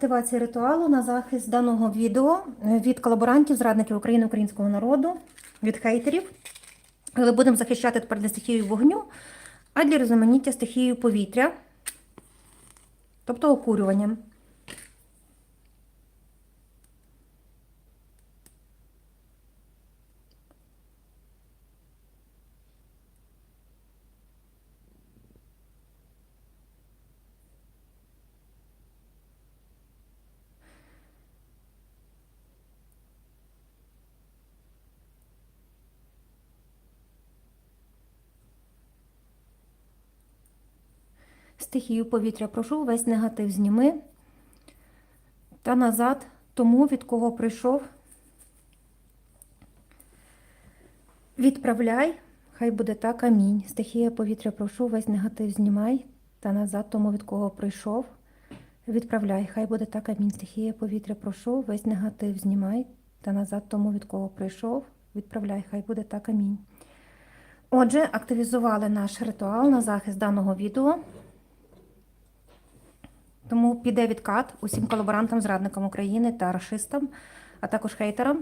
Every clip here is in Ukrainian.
активація ритуалу на захист даного відео від колаборантів, зрадників України, українського народу, від хейтерів. Але будемо захищати тепер для стихії вогню, а для різноманіття стихією повітря, тобто окурюванням. Стихію повітря прошу, весь негатив зніми та назад тому, від кого прийшов. Відправляй, хай буде так, амінь. Стихія повітря прошу, весь негатив знімай та назад тому, від кого прийшов. Відправляй, хай буде так, амінь. Стихія повітря прошу, весь негатив знімай та назад тому, від кого прийшов. Відправляй, хай буде так, амінь. Отже, активізували наш ритуал на захист даного відео. Тому піде відкат усім колаборантам, зрадникам України та рашистам, а також хейтерам,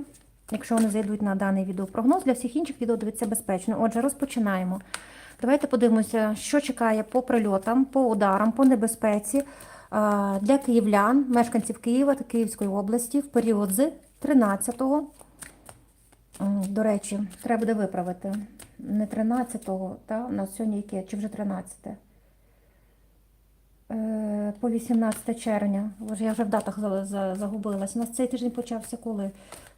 якщо вони зайдуть на даний відеопрогноз. Для всіх інших відео дивитися безпечно. Отже, розпочинаємо. Давайте подивимося, що чекає по прильотам, по ударам, по небезпеці для київлян, мешканців Києва та Київської області в період з 13-го. До речі, треба буде виправити. Не 13-го, та у нас сьогодні яке, чи вже 13-те? Е, по 18 червня. Боже, я вже в датах за- за- загубилась. У нас цей тиждень почався коли?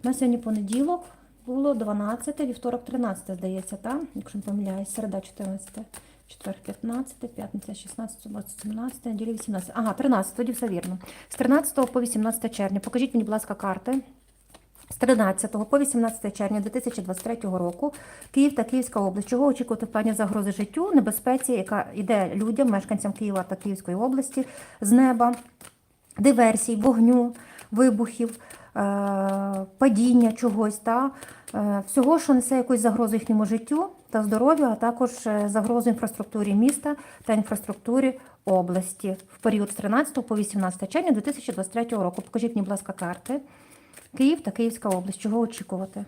У нас сьогодні понеділок було 12, вівторок 13, здається, так? Якщо не помиляюсь, середа 14, четвер 15, п'ятниця 16, субота 17, неділя 18. Ага, 13, тоді все вірно. З 13 по 18 червня. Покажіть мені, будь ласка, карти. З 13 по 18 червня 2023 року Київ та Київська область. Чого очікувати в плані загрози життю, небезпеці, яка йде людям, мешканцям Києва та Київської області з неба, диверсій, вогню, вибухів, е, падіння чогось, та, е, всього, що несе якусь загрозу їхньому життю та здоров'ю, а також е, загрозу інфраструктурі міста та інфраструктурі області в період з 13 по 18 червня 2023 року. Покажіть мені, будь ласка, карти. Київ та Київська область. Чого очікувати?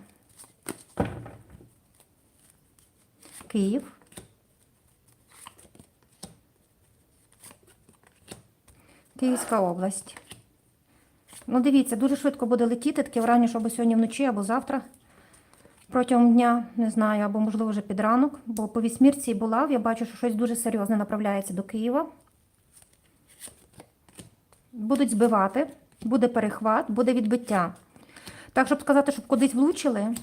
Київ. Київська область. Ну, дивіться, дуже швидко буде летіти, таке враження, або сьогодні вночі, або завтра. Протягом дня, не знаю, або, можливо, вже під ранок, бо по вісьмірці була, я бачу, що щось дуже серйозне направляється до Києва. Будуть збивати, буде перехват, буде відбиття. Так, щоб сказати, щоб кудись влучили.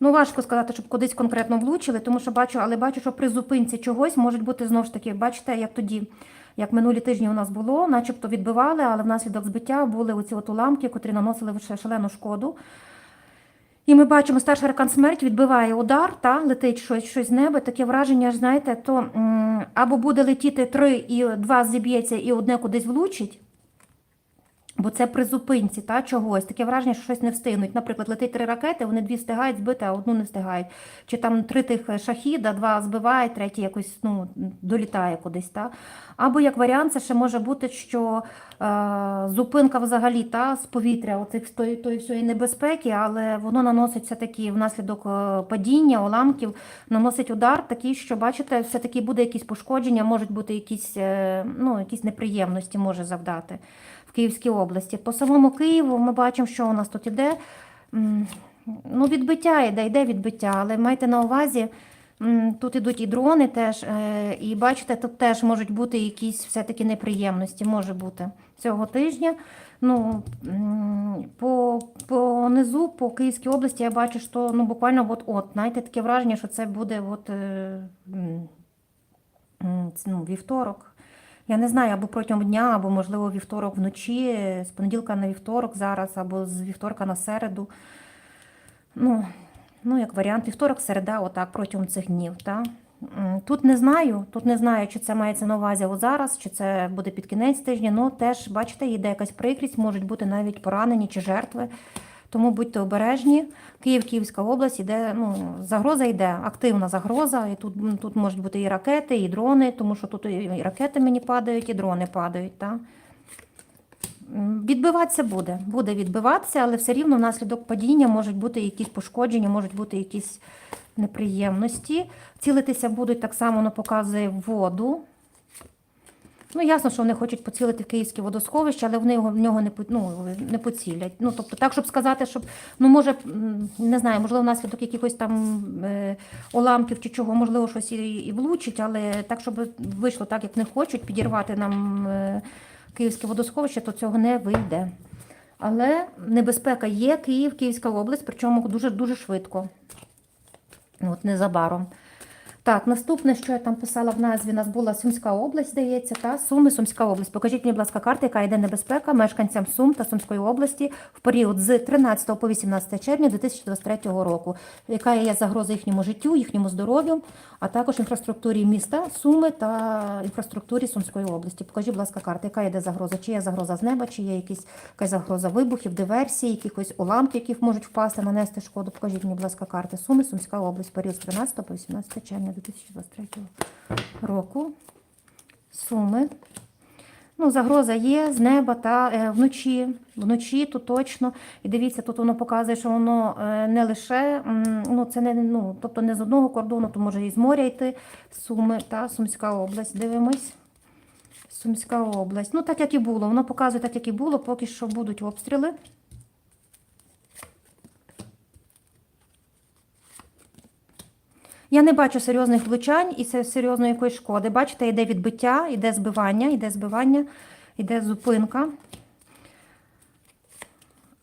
Ну, важко сказати, щоб кудись конкретно влучили, тому що бачу, але бачу, що при зупинці чогось можуть бути знову ж таки, бачите, як тоді, як минулі тижні у нас було, начебто відбивали, але внаслідок збиття були оці от уламки, котрі наносили шалену шкоду. І ми бачимо, старший аркан смерть відбиває удар, та летить щось, щось з неба. Таке враження, знаєте, то або буде летіти три, і два зіб'ється, і одне кудись влучить. Бо це при зупинці та, чогось. Таке враження, що щось не встигнуть. Наприклад, летить три ракети, вони дві встигають збити, а одну не встигають. Чи там три тих шахіда, два збивають, третій якось ну, долітає кудись. Та? Або як варіант, це ще може бути, що е, зупинка взагалі та, з повітря, оцих тої, тої всієї небезпеки, але воно наносить все-таки внаслідок е, падіння, уламків, наносить удар такий, що, бачите, все-таки буде якісь пошкодження, можуть бути якісь, е, ну, якісь неприємності може завдати в Київській області. По самому Києву ми бачимо, що у нас тут іде. Ну, відбиття йде, йде відбиття, але майте на увазі, тут ідуть і дрони теж, е, і бачите, тут теж можуть бути якісь все-таки неприємності, може бути цього тижня. Ну, по, по низу, по Київській області, я бачу, що ну, буквально от-от, знаєте, таке враження, що це буде от, е, ну, вівторок. Я не знаю, або протягом дня, або, можливо, вівторок вночі, з понеділка на вівторок зараз, або з вівторка на середу. Ну, ну як варіант, вівторок, середа, отак, протягом цих днів. Та? Тут не знаю, тут не знаю, чи це мається на увазі зараз, чи це буде під кінець тижня, ну теж, бачите, йде якась прикрість, можуть бути навіть поранені чи жертви. Тому будьте обережні. Київ, Київська область іде, ну, загроза йде, активна загроза. І тут, тут можуть бути і ракети, і дрони, тому що тут і ракети мені падають, і дрони падають. Та? Відбиватися буде, буде відбиватися, але все рівно внаслідок падіння можуть бути якісь пошкодження, можуть бути якісь неприємності. Цілитися будуть так само, воно показує воду. Ну, ясно, що вони хочуть поцілити в київське водосховище, але вони його в нього не, ну, не поцілять. Ну, тобто, так, щоб сказати, щоб, ну, може, не знаю, можливо, внаслідок якихось там е, уламків чи чого, можливо, щось і, і влучить, але так, щоб вийшло так, як не хочуть, підірвати нам е, київське водосховище, то цього не вийде. Але небезпека є, Київ, Київська область, причому дуже дуже швидко. От незабаром. Так, наступне, що я там писала в назві, у нас була Сумська область, здається, та Суми, Сумська область. Покажіть мені, будь ласка, карта, яка йде небезпека мешканцям Сум та Сумської області в період з 13 по 18 червня 2023 року. Яка є загроза їхньому життю, їхньому здоров'ю, а також інфраструктурі міста Суми та інфраструктурі Сумської області. Покажіть, будь ласка, карта, яка йде загроза? Чи є загроза з неба, чи є якісь, якась загроза вибухів, диверсій, якихось уламків, які можуть впасти, нанести шкоду. Покажіть мені, будь ласка, карти Суми, Сумська область, період з 13 по 18 червня 2023 року. Суми. Ну, загроза є з неба та е, вночі. Вночі тут точно. І дивіться, тут воно показує, що воно е, не лише, м, ну, це не, ну, тобто не з одного кордону, то може і з моря йти. Суми та Сумська область. Дивимось. Сумська область. Ну, так як і було. Воно показує так, як і було, поки що будуть обстріли. Я не бачу серйозних влучань і се- серйозної якоїсь шкоди. Бачите, йде відбиття, йде збивання, йде збивання, йде зупинка.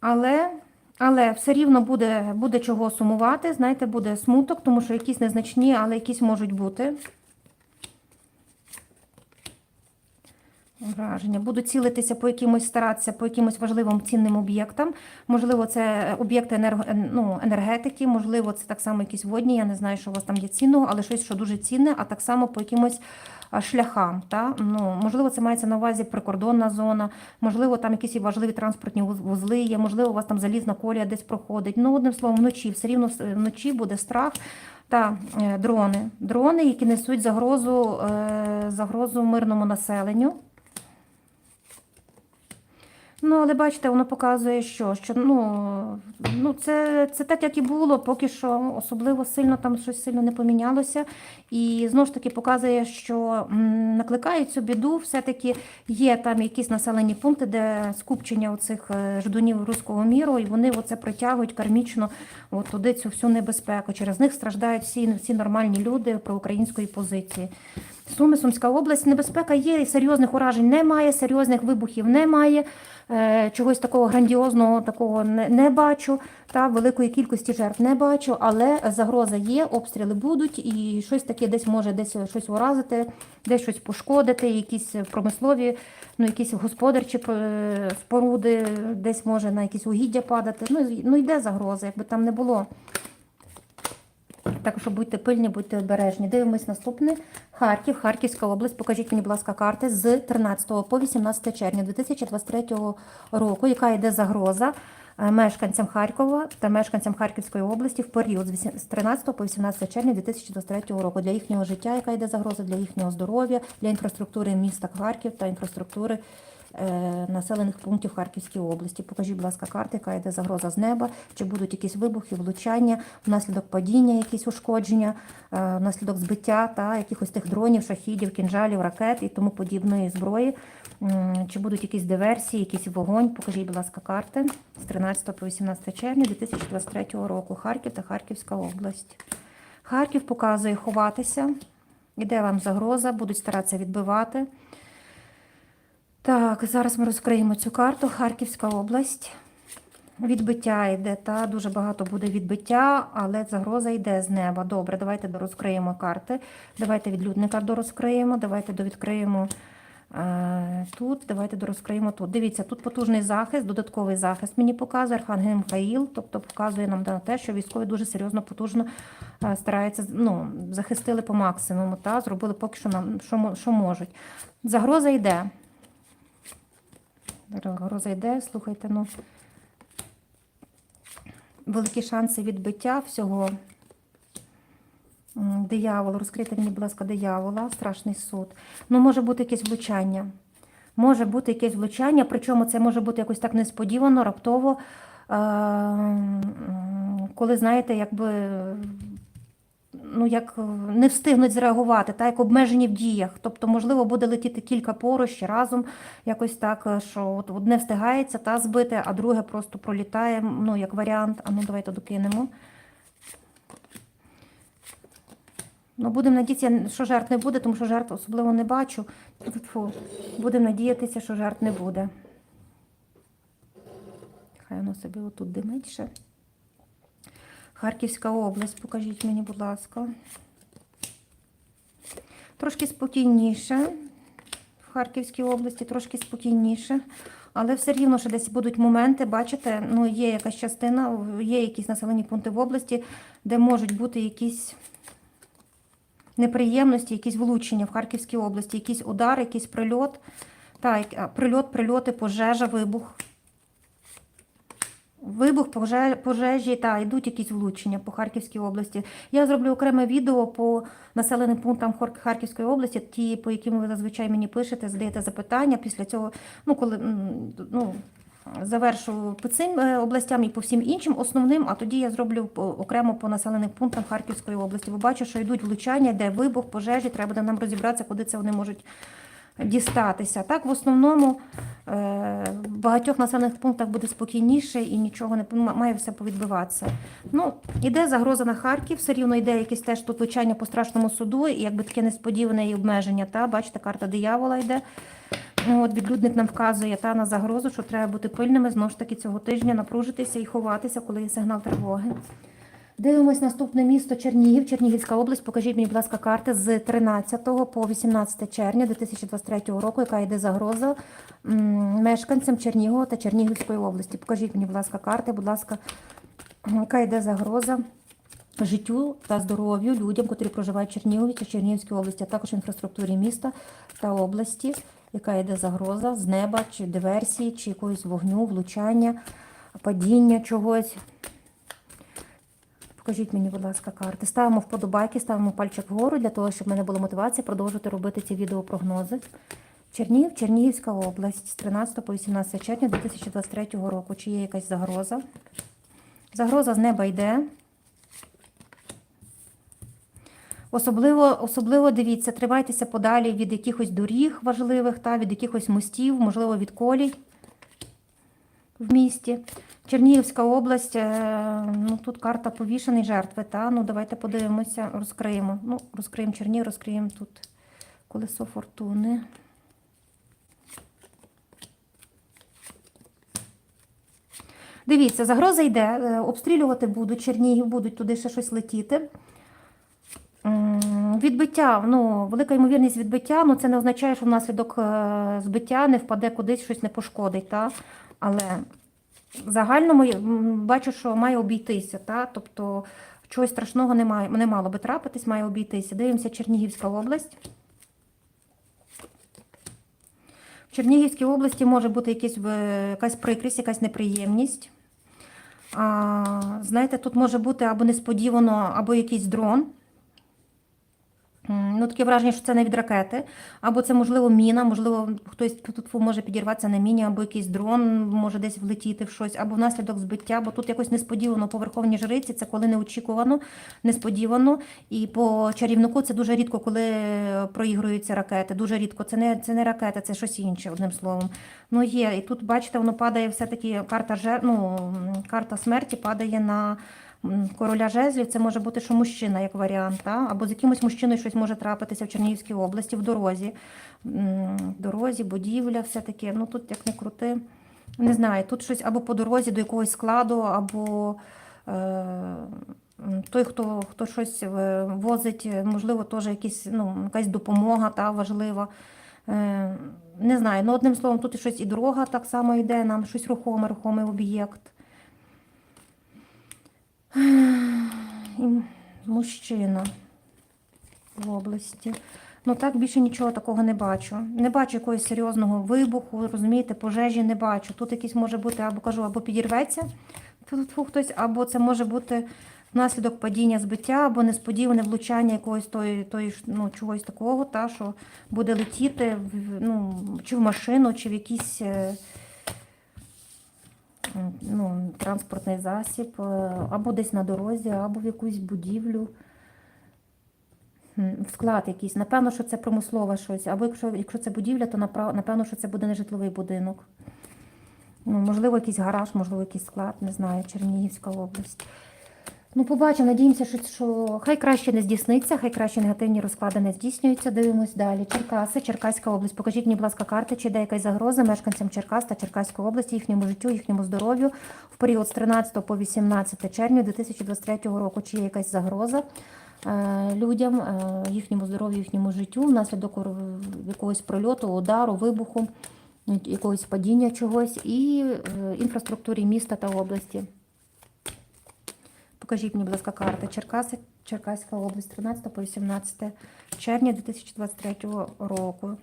Але, але все рівно буде, буде чого сумувати. Знаєте, буде смуток, тому що якісь незначні, але якісь можуть бути. Враження. Буду цілитися по якимось, старатися по якимось важливим цінним об'єктам. Можливо, це об'єкти енерго, ну, енергетики, можливо, це так само якісь водні. Я не знаю, що у вас там є цінного, але щось, що дуже цінне, а так само по якимось шляхам. Та? Ну, можливо, це мається на увазі прикордонна зона, можливо, там якісь важливі транспортні вузли є, можливо, у вас там залізна колія десь проходить. Ну, одним словом, вночі, все рівно вночі буде страх. Та е, дрони. Дрони, які несуть загрозу, е, загрозу мирному населенню. Ну, але бачите, воно показує, що, що ну, ну це, це так, як і було, поки що особливо сильно там щось сильно не помінялося. І знову ж таки показує, що м, накликають цю біду, все-таки є там якісь населені пункти, де скупчення оцих е, ждунів руського міру, і вони оце притягують кармічно от туди цю всю небезпеку. Через них страждають всі, всі нормальні люди проукраїнської позиції. Суми, Сумська область, небезпека є, серйозних уражень немає, серйозних вибухів немає. Е, чогось такого грандіозного такого не, не бачу, та великої кількості жертв не бачу, але загроза є, обстріли будуть, і щось таке десь може десь щось уразити, десь щось пошкодити, якісь промислові, ну якісь господарчі е, споруди, десь може на якісь угіддя падати. Ну, ну йде загроза, якби там не було. Так що будьте пильні, будьте обережні. Дивимось наступне. Харків, Харківська область. Покажіть мені, будь ласка, карти з 13 по 18 червня 2023 року, яка йде загроза е, мешканцям Харкова та мешканцям Харківської області в період з вісім- з 13 по 18 червня 2023 року для їхнього життя, яка йде загроза для їхнього здоров'я, для інфраструктури міста Харків та інфраструктури населених пунктів Харківської області. Покажіть, будь ласка, карти, яка йде загроза з неба, чи будуть якісь вибухи, влучання, внаслідок падіння, якісь ушкодження, е, внаслідок збиття та якихось тих дронів, шахідів, кінжалів, ракет і тому подібної зброї. Чи будуть якісь диверсії, якийсь вогонь? Покажіть, будь ласка, карти з 13 по 18 червня 2023 року. Харків та Харківська область. Харків показує ховатися. Іде вам загроза, будуть старатися відбивати. Так, зараз ми розкриємо цю карту. Харківська область. Відбиття йде, та дуже багато буде відбиття, але загроза йде з неба. Добре, давайте розкриємо карти. Давайте відлюдника дорозкриємо, давайте довідкриємо е, тут, давайте дорозкриємо тут. Дивіться, тут потужний захист, додатковий захист мені показує Архангел Михаїл, тобто показує нам на те, що військові дуже серйозно, потужно е, стараються, ну, захистили по максимуму, та, зробили поки що нам, що, що можуть. Загроза йде. Загроза йде, слухайте, ну. великі шанси відбиття всього. Диявол, розкрийте мені, будь ласка, диявола, страшний суд. Ну, може бути якесь влучання. Може бути якесь влучання, причому це може бути якось так несподівано, раптово, е, коли, знаєте, якби ну, як не встигнуть зреагувати, так, як обмежені в діях. Тобто, можливо, буде летіти кілька поруч разом, якось так, е, що от одне встигається та збити, а друге просто пролітає, ну, як варіант. А ну, давайте докинемо. Ну, будемо надіятися, що жертв не буде, тому що жертв особливо не бачу. Фу. Будемо надіятися, що жертв не буде. Хай воно собі отут димить ще. Харківська область, покажіть мені, будь ласка. Трошки спокійніше. В Харківській області трошки спокійніше. Але все рівно, що десь будуть моменти, бачите, ну є якась частина, є якісь населені пункти в області, де можуть бути якісь неприємності, якісь влучення в Харківській області, якийсь удар, якийсь прильот. Так, прильот, прильоти, пожежа, вибух. Вибух, пожежі, та йдуть якісь влучення по Харківській області. Я зроблю окреме відео по населеним пунктам Харківської області, ті, по яким ви зазвичай мені пишете, задаєте запитання. Після цього, ну коли ну, завершу по цим е, областям і по всім іншим основним, а тоді я зроблю окремо по населених пунктам Харківської області. Бо бачу, що йдуть влучання, де вибух, пожежі, треба нам розібратися, куди це вони можуть дістатися. Так, в основному е, в багатьох населених пунктах буде спокійніше і нічого не має все повідбиватися. Ну, іде загроза на Харків, все рівно йде якесь теж тут влучання по страшному суду, і якби таке несподіване і обмеження. Та, бачите, карта диявола йде. От відлюдник нам вказує та на загрозу, що треба бути пильними знову ж таки цього тижня, напружитися і ховатися, коли є сигнал тривоги. Дивимось наступне місто Чернігів, Чернігівська область. Покажіть мені, будь ласка, карти з 13 по 18 червня 2023 року, яка йде загроза мешканцям Чернігова та Чернігівської області. Покажіть мені, будь ласка, карти, будь ласка, яка йде загроза життю та здоров'ю людям, котрі проживають в Чернігові чи Чернігівській області, а також інфраструктурі міста та області, яка йде загроза з неба, чи диверсії, чи якогось вогню, влучання, падіння чогось. Покажіть мені, будь ласка, карти. Ставимо вподобайки, ставимо пальчик вгору для того, щоб в мене була мотивація продовжувати робити ці відеопрогнози. Чернігів, Чернігівська область з 13 по 18 червня 2023 року. Чи є якась загроза? Загроза з неба йде. Особливо, особливо дивіться, тривайтеся подалі від якихось доріг важливих, та, від якихось мостів, можливо, від колій в місті. Чернігівська область, е, ну тут карта повішений жертви, та ну давайте подивимося, розкриємо. Ну, розкриємо Чернігів, розкриємо тут колесо фортуни. Дивіться, загроза йде, е, обстрілювати будуть Чернігів, будуть туди ще щось летіти. Відбиття, ну, велика ймовірність відбиття, ну це не означає, що внаслідок е, збиття не впаде кудись, щось не пошкодить. Та? Але в загальному бачу, що має обійтися. Та? Тобто чогось страшного немає, не мало би трапитись, має обійтися. Дивимося Чернігівська область. В Чернігівській області може бути якийсь, е, якась прикрість, якась неприємність. А, знаєте, тут може бути або несподівано, або якийсь дрон. Ну, таке враження, що це не від ракети, або це, можливо, міна, можливо, хтось тут може підірватися на міні, або якийсь дрон може десь влетіти в щось, або внаслідок збиття, бо тут якось несподівано по верховній жриці, це коли неочікувано, несподівано. І по чарівнику це дуже рідко, коли проігруються ракети. Дуже рідко. Це не, це не ракета, це щось інше, одним словом. Ну, є. І тут, бачите, воно падає все-таки карта, жер... ну, карта смерті падає на короля жезлів. Це може бути, що мужчина, як варіант, та? або з якимось мужчиною щось може трапитися в Чернігівській області, в дорозі. В дорозі, будівля, все-таки. Ну тут як не крути. Не знаю, тут щось або по дорозі до якогось складу, або е, той, хто, хто щось е, возить, е, можливо, теж якісь, ну, якась допомога та, важлива. Е, не знаю, ну одним словом, тут щось і дорога так само йде, нам щось рухоме, рухомий об'єкт. І мужчина в області. Ну так більше нічого такого не бачу. Не бачу якогось серйозного вибуху, розумієте, пожежі не бачу. Тут якийсь може бути, або кажу, або підірветься Тут хтось, або це може бути внаслідок падіння збиття, або несподіване влучання якогось тої, тої ну, чогось такого, та, що буде летіти в, ну, чи в машину, чи в якийсь е, ну, транспортний засіб, е, або десь на дорозі, або в якусь будівлю. В склад якийсь. Напевно, що це промислове щось. Або якщо, якщо це будівля, то напевно, що це буде не житловий будинок. Ну, можливо, якийсь гараж, можливо, якийсь склад, не знаю, Чернігівська область. Ну, побачимо, надіємося, що, що хай краще не здійсниться, хай краще негативні розклади не здійснюються. Дивимось далі. Черкаси, Черкаська область. Покажіть мені, будь ласка, карти, чи йде якась загроза мешканцям Черкас та Черкаської області, їхньому життю, їхньому здоров'ю в період з 13 по 18 червня 2023 року. Чи є якась загроза е, людям, е, їхньому здоров'ю, їхньому життю внаслідок якогось прольоту, удару, вибуху, якогось падіння чогось і е, інфраструктурі міста та області. Покажіть мені, будь ласка, карти. Черкаси, Черкаська область, 13 по 18 червня 2023 року.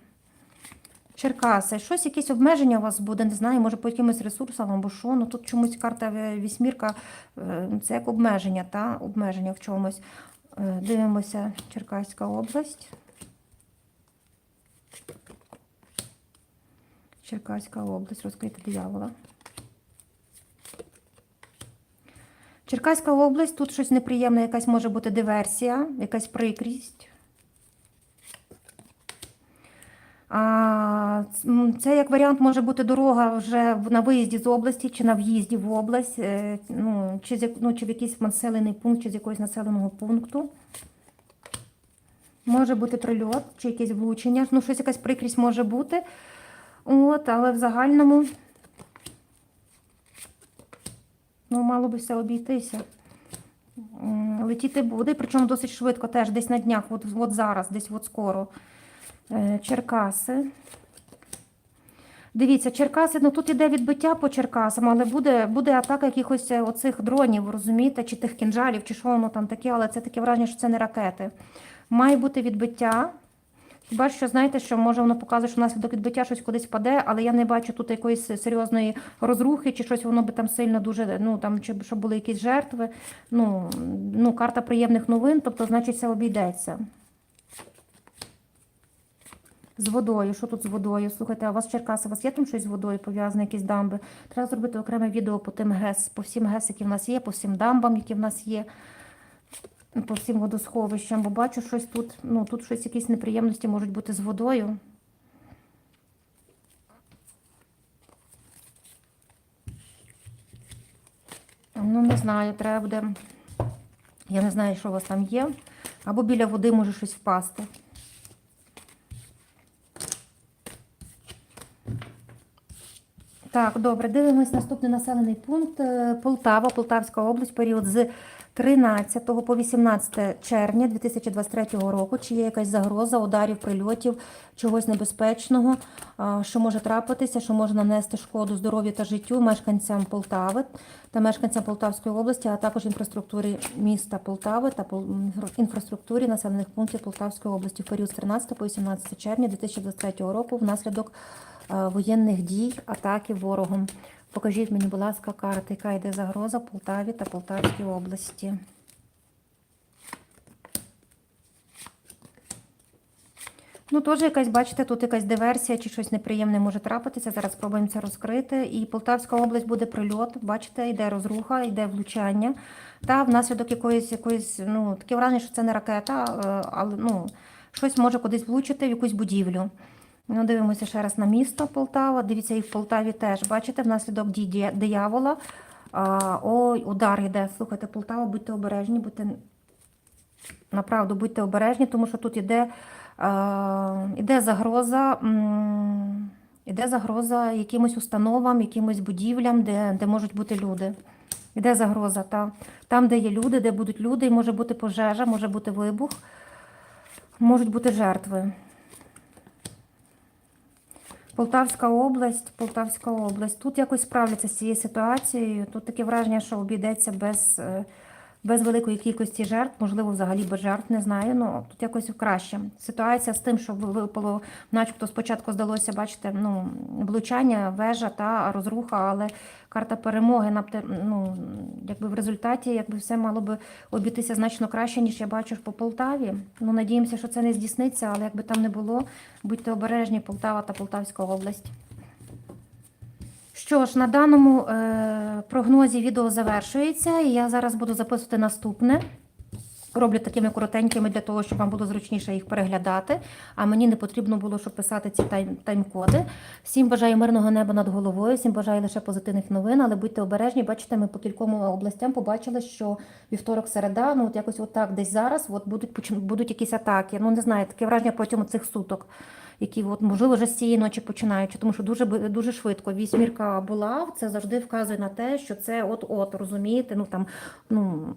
Черкаси, щось, якесь обмеження у вас буде, не знаю, може по якимось ресурсам або що. Ну тут чомусь карта вісьмірка, е, це як обмеження, та? обмеження в чомусь. Е, Дивимося, Черкаська область. Черкаська область, розкрити диявола. Черкаська область, тут щось неприємне, якась може бути диверсія, якась прикрість. А, це як варіант може бути дорога вже на виїзді з області чи на в'їзді в область, е, ну, чи, з, ну, чи в якийсь населений пункт, чи з якогось населеного пункту. Може бути прильот, чи якесь влучення. Ну, щось якась прикрість може бути. От, але в загальному ну, мало би все обійтися. Летіти буде, причому досить швидко, теж десь на днях, от, от зараз, десь от скоро. Е, Черкаси. Дивіться, Черкаси, ну тут іде відбиття по Черкасам, але буде, буде атака якихось е, оцих дронів, розумієте, чи тих кінжалів, чи що воно там таке, але це таке враження, що це не ракети. Має бути відбиття. Хіба що знаєте, що може воно показує, що внаслідок відбиття щось кудись паде, але я не бачу тут якоїсь серйозної розрухи, чи щось воно би там сильно дуже, ну там чи щоб були якісь жертви. Ну, ну карта приємних новин, тобто, значить, це обійдеться. З водою, що тут з водою? Слухайте, а у вас Черкаси, у вас є там щось з водою пов'язане, якісь дамби? Треба зробити окреме відео по тим ГЕС, по всім ГЕС, які в нас є, по всім дамбам, які в нас є, по всім водосховищам, бо бачу щось тут, ну тут щось, якісь неприємності можуть бути з водою. Ну, не знаю, треба буде. Я не знаю, що у вас там є. Або біля води може щось впасти. Так, добре, дивимось наступний населений пункт. Е, Полтава, Полтавська область, період з 13 по 18 червня 2023 року. Чи є якась загроза ударів, прильотів, чогось небезпечного, що може трапитися, що може нанести шкоду здоров'ю та життю мешканцям Полтави та мешканцям Полтавської області, а також інфраструктурі міста Полтави та інфраструктурі населених пунктів Полтавської області в період з 13 по 18 червня 2023 року внаслідок воєнних дій, атаки ворогом. Покажіть мені, будь ласка, карти, яка йде загроза Полтаві та Полтавській області. Ну, теж якась, бачите, тут якась диверсія чи щось неприємне може трапитися. Зараз спробуємо це розкрити. І Полтавська область буде прильот. Бачите, йде розруха, йде влучання. Та внаслідок якоїсь, якоїсь, ну, таке враження, що це не ракета, е, але ну, щось може кудись влучити в якусь будівлю. Ну, дивимося ще раз на місто Полтава. Дивіться, і в Полтаві теж, бачите, внаслідок дій диявола. А, ой, удар йде. Слухайте, Полтава, будьте обережні, будьте направду будьте обережні, тому що тут іде, е, іде загроза. м, Іде загроза якимось установам, якимось будівлям, де, де можуть бути люди. Іде загроза, та. там, де є люди, де будуть люди, і може бути пожежа, може бути вибух, можуть бути жертви. Полтавська область, Полтавська область. Тут якось справляться з цією ситуацією. Тут таке враження, що обійдеться без, е, без великої кількості жертв, можливо, взагалі без жертв, не знаю. Ну тут якось краще. Ситуація з тим, що випало, начебто спочатку здалося, бачите, ну влучання, вежа та розруха, але карта перемоги ну, якби в результаті якби все мало би обійтися значно краще, ніж я бачу по Полтаві. Ну надіємося, що це не здійсниться, але якби там не було, будьте обережні, Полтава та Полтавська область. Що ж, на даному е, прогнозі відео завершується, і я зараз буду записувати наступне. Роблю такими коротенькими для того, щоб вам було зручніше їх переглядати. А мені не потрібно було, щоб писати ці тайм- тайм-коди. Всім бажаю мирного неба над головою, всім бажаю лише позитивних новин, але будьте обережні. Бачите, ми по кільком областям побачили, що вівторок, середа, ну от якось отак десь зараз от будуть будуть якісь атаки. Ну не знаю, таке враження протягом цих суток, які от можливо вже з цієї ночі починаючи, тому що дуже дуже швидко. Вісьмірка була, це завжди вказує на те, що це от-от, розумієте, ну там ну.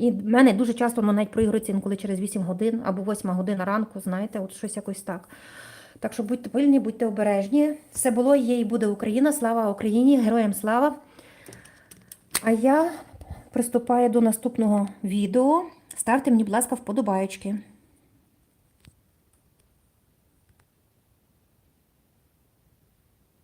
І в мене дуже часто воно навіть проігрується інколи через 8 годин або 8 година ранку, знаєте, от щось якось так. Так що будьте пильні, будьте обережні. Все було, є і буде Україна. Слава Україні, героям слава. А я приступаю до наступного відео. Ставте мені, будь ласка, вподобаєчки.